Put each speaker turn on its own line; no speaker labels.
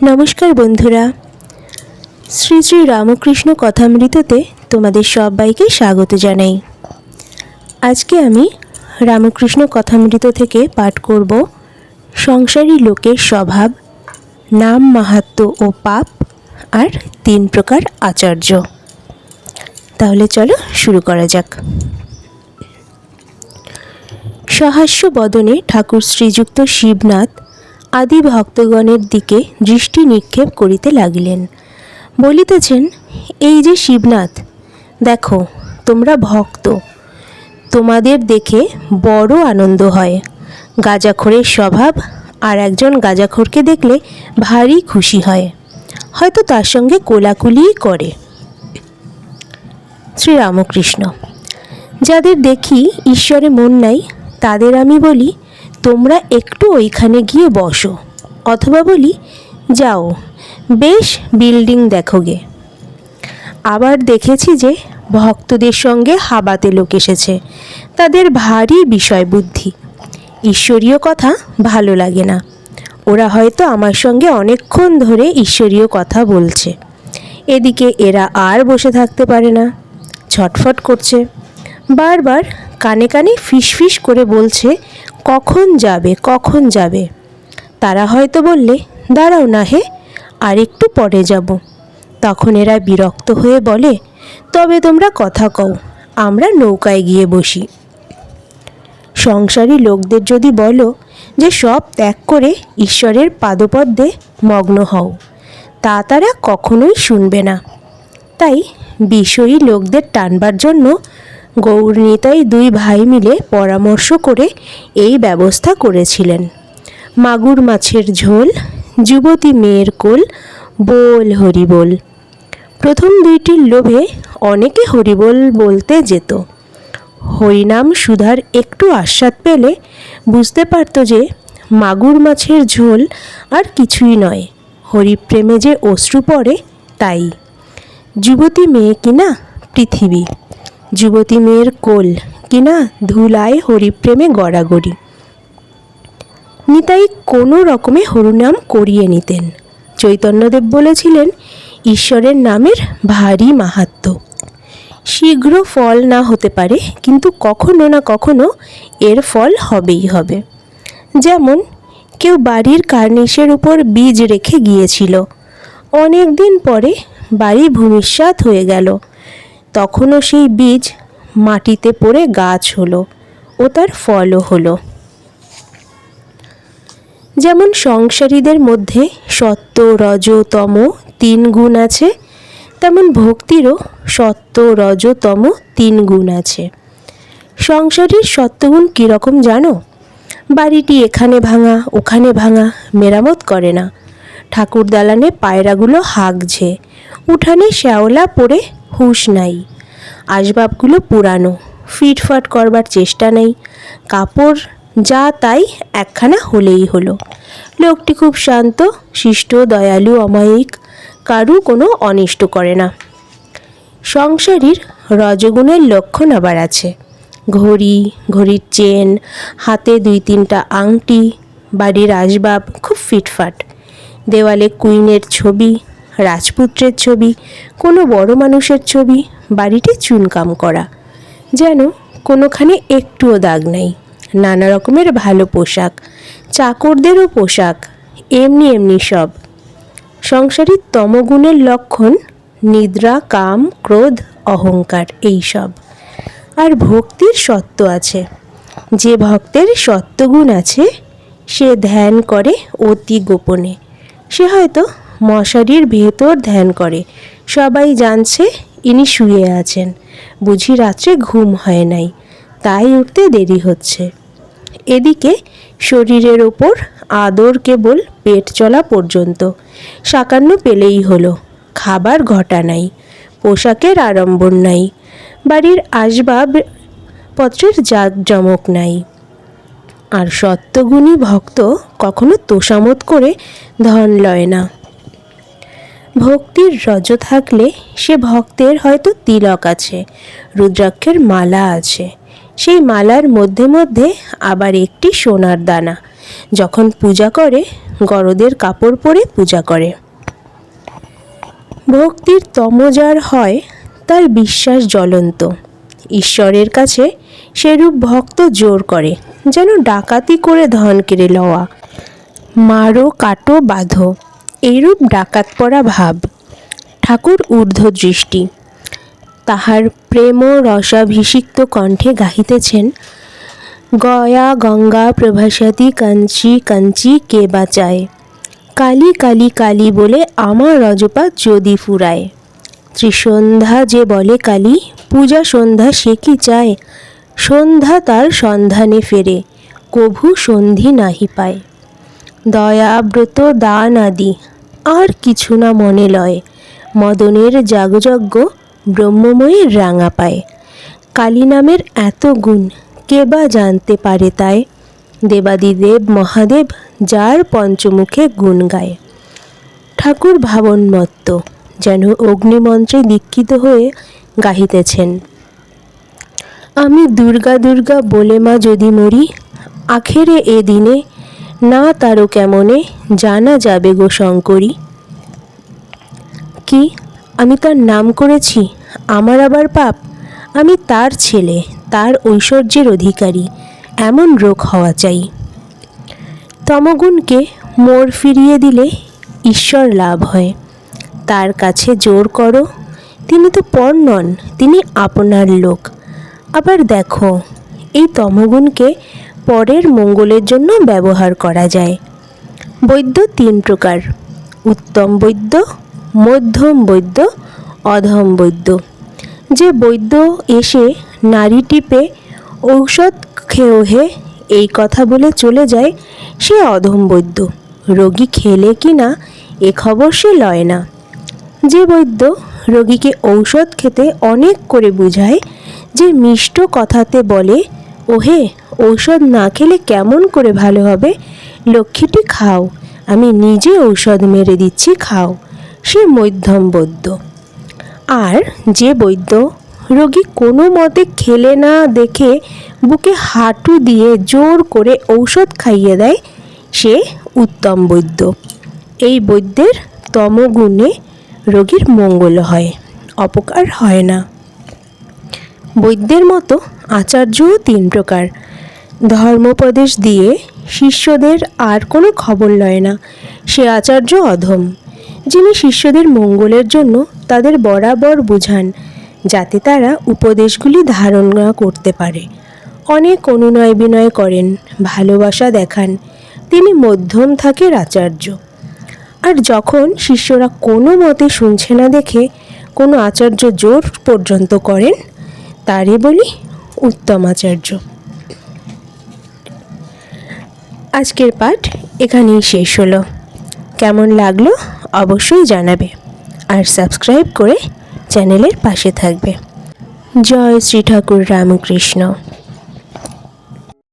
নমস্কার বন্ধুরা। শ্রী শ্রী রামকৃষ্ণ কথামৃততে তোমাদের সবাইকে স্বাগত জানাই। আজকে আমি রামকৃষ্ণ কথামৃত থেকে পাঠ করব সংসারী লোকের স্বভাব, নাম মাহাত্ম ও পাপ আর তিন প্রকার আচার্য। তাহলে চলো শুরু করা যাক। সহাস্য বদনে ঠাকুর শ্রীযুক্ত শিবনাথ আদি ভক্তগণের দিকে দৃষ্টি নিক্ষেপ করিতে লাগিলেন। বলিতেছেন, এই যে শিবনাথ, দেখো, তোমরা ভক্ত। তোমাদের দেখে বড় আনন্দ হয়। গাঁজাখোরের স্বভাব আর একজন গাঁজাখোরকে দেখলে ভারী খুশি হয়। হয়তো তার সঙ্গে কোলাকুলিই করে। শ্রীরামকৃষ্ণ, যাদের দেখি ঈশ্বরে মন নাই, তাদের আমি বলি তোমরা একটু ওইখানে গিয়ে বসো। অথবা বলি, যাও, বেশ বিল্ডিং দেখো গে। আবার দেখেছি যে ভক্তদের সঙ্গে হাবাতে লোক এসেছে। তাদের ভারী বিষয় বুদ্ধি ঈশ্বরীয় কথা ভালো লাগে না। ওরা হয়তো আমার সঙ্গে অনেকক্ষণ ধরে ঈশ্বরীয় কথা বলছে। এদিকে এরা আর বসে থাকতে পারে না। ছটফট করছে। বারবার কানে কানে ফিসফিস করে বলছে কখন যাবে কখন যাবে? তারা হয়তো বললে, দাঁড়াও না হে আর একটু পরে যাব। তখন এরা বিরক্ত হয়ে বলে, তবে তোমরা কথা কও, আমরা নৌকায় গিয়ে বসি। সংসারী লোকদের যদি বলো যে সব ত্যাগ করে ঈশ্বরের পাদপদ্মে মগ্ন হও, তা তারা কখনোই শুনবে না। তাই বিষয়ী লোকদের টানবার জন্য গৌরনীতাই দুই ভাই মিলে পরামর্শ করে এই ব্যবস্থা করেছিলেন। মাগুর মাছের ঝোল, যুবতী মেয়ের কোল, বোল হরিবোল। প্রথম দুইটির লোভে অনেকে হরিবোল বলতে যেত। হরিনাম সুধার একটু আস্বাদ পেলে বুঝতে পারত যে মাগুর মাছের ঝোল আর কিছুই নয়, হরিপ্রেমে যে অশ্রু পড়ে তাই। যুবতী মেয়ে কিনা পৃথিবী। যুবতী মেয়ের কোল, কিনা ধুলায় হরিপ্রেমে গড়াগড়ি। নিতাই কোনো রকমে হরুনাম করিয়ে নিতেন। চৈতন্যদেব বলেছিলেন, ঈশ্বরের নামের ভারী মাহাত্ম। শীঘ্র ফল না হতে পারে, কিন্তু কখনো না কখনো এর ফল হবেই হবে। যেমন, কেউ বাড়ির কার্নিশের উপর বীজ রেখে গিয়েছিল। অনেক দিন পরে বাড়ি ভূমিষ্যাৎ হয়ে গেল। তখনও সেই বীজ মাটিতে পড়ে গাছ হলো ও তার ফলও হলো। যেমন সংসারীদের মধ্যে সত্য রজতম তিন গুণ আছে, তেমন ভক্তিরও সত্য রজতম তিন গুণ আছে। সংসারীর সত্যগুণ কীরকম জানো? বাড়িটি এখানে ভাঙা, ওখানে ভাঙা, মেরামত করে না। ঠাকুর দালানে পায়রাগুলো হাগছে, উঠানে শ্যাওলা পড়ে হুঁশ নাই। আসবাবগুলো পুরানো, ফিটফাট করবার চেষ্টা নেই। কাপড় যা তাই একখানা হলেই হলো। লোকটি খুব শান্ত, শিষ্ট, দয়ালু, অমায়িক, কারু কোনো অনিষ্ট করে না। সংসারীর রজগুণের লক্ষণ আবার আছে। ঘড়ি, ঘড়ির চেন, হাতে দুই তিনটা আংটি, বাড়ির আসবাব খুব ফিটফাট। দেওয়ালে কুইনের ছবি রাজপুত্রের ছবি, কোনো বড় মানুষের ছবি, বাড়িটি চুনকাম করা। যেন কোনোখানে একটুও দাগ নাই। নানা রকমের ভালো পোশাক, চাকরদেরও পোশাক, এমনি এমনি সব। সংসারী তমগুণের লক্ষণ নিদ্রা, কাম, ক্রোধ, অহংকার, এই সব। আর ভক্তির সত্য আছে। যে ভক্তের সত্যগুণ আছে, সে ধ্যান করে অতি গোপনে। সে হয়তো মশারির ভেতর ধ্যান করে। সবাই জানছে ইনি শুয়ে আছেন। বুঝি রাত্রে ঘুম হয় নাই, তাই উঠতে দেরি হচ্ছে। এদিকে শরীরের ওপর আদর কেবল পেট চলা পর্যন্ত। সাকান্ন পেলেই হলো, খাবার ঘটা নাই, পোশাকের আড়ম্বর নাই, বাড়ির আসবাব পত্রের জাঁকজমক নাই। আর সত্যগুণী ভক্ত কখনো তোষামত করে ধন লয় না। ভক্তির রজ থাকলে সে ভক্তের হয়তো তিলক আছে, রুদ্রাক্ষের মালা আছে। সেই মালার মধ্যে মধ্যে আবার একটি সোনার দানা। যখন পূজা করে, গরদের কাপড় পরে পূজা করে। ভক্তির তমজার হয়, তার বিশ্বাস জ্বলন্ত। ঈশ্বরের কাছে সেরূপ ভক্ত জোর করে, যেন ডাকাতি করে ধন কেড়ে লওয়া। মারো, কাটো, বাঁধো। এইরূপ ডাকাত পড়া ভাব, ঠাকুর ঊর্ধ্ব দৃষ্টি তাহার প্রেম রসাভিষিক্ত কণ্ঠে গাহিতেছেন, গয়া গঙ্গা প্রভাসাতি কাঞ্চি কাঞ্চি কে বাঁচায়? কালি কালি কালি বলে আমার রজপাত যদি ফুরায়। ত্রিসন্ধ্যা যে বলে কালী, পূজা সন্ধ্যা সে কি চায়? সন্ধ্যা তার সন্ধানে ফেরে, কভু সন্ধি নাহি পায়। দয়াব্রত দান আদি আর কিছু না মনে লয়। মদনের যাগযজ্ঞ ব্রহ্মময়ীর রাঙা পায়। কালী নামের এত গুণ, কে বা জানতে পারে তাই? দেবাদিদেব মহাদেব যার পঞ্চমুখে গুণ গায়। ঠাকুর ভাবনমত্ত, যেন অগ্নিমন্ত্রে দীক্ষিত হয়ে গাহিতেছেন। আমি দুর্গা দুর্গা বলে মা যদি মরি, আখেরে এ দিনে না তারও কেমনে জানা যাবে গো শঙ্করী? কি, আমি তার নাম করেছি? আমার আবার পাপ? আমি তার ছেলে, তার ঐশ্বর্যের অধিকারী, এমন রোগ হওয়া চাই। তমগুণকে মোর ফিরিয়ে দিলে ঈশ্বর লাভ হয়। তার কাছে জোর করো, তিনি তো পর নন, তিনি আপনার লোক। আবার দেখো, এই তমগুণকে পরের মঙ্গলের জন্য ব্যবহার করা যায়। বৈদ্য তিন প্রকার। উত্তম বৈদ্য, মধ্যম বৈদ্য, অধম বৈদ্য। যে বৈদ্য এসে নারী টিপে ঔষধ খেয়েও হে এই কথা বলে চলে যায়, সে অধম বৈদ্য। রোগী খেলে কি না, এ খবর সে লয় না। যে বৈদ্য রোগীকে ঔষধ খেতে অনেক করে বুঝায়, যে মিষ্ট কথাতে বলে ওহে, ঔষধ না খেলে কেমন করে ভালো হবে? লক্ষ্মীটি খাও, আমি নিজে ঔষধ মেরে দিচ্ছি, খাও। সে মধ্যম বৈদ্য। আর যে বৈদ্য, রোগী কোনো মতে খেলে না দেখে বুকে হাঁটু দিয়ে জোর করে ঔষধ খাইয়ে দেয়, সে উত্তম বৈদ্য। এই বৈদ্যের তমগুণে রোগীর মঙ্গল হয়, অপকার হয় না। বৈদ্যের মতো আচার্যও তিন প্রকার। ধর্মোপদেশ দিয়ে শিষ্যদের আর কোনো খবর লয় না। সে আচার্য অধম, যিনি শিষ্যদের মঙ্গলের জন্য তাদের বরাবর বুঝান, যাতে তারা উপদেশগুলি ধারণা করতে পারে। অনেক অনুনয় বিনয় করেন, ভালোবাসা দেখান, তিনি মধ্যম থাকের আচার্য। আর যখন শিষ্যরা কোনো মতে শুনছে না দেখে কোনো আচার্য জোর পর্যন্ত করেন তারে বলি উত্তম আচার্য। আজকের পাঠ এখানেই শেষ হলো। কেমন লাগল অবশ্যই জানাবে আর সাবস্ক্রাইব করে চ্যানেলের পাশে থাকবে। জয় শ্রী ঠাকুর রামকৃষ্ণ।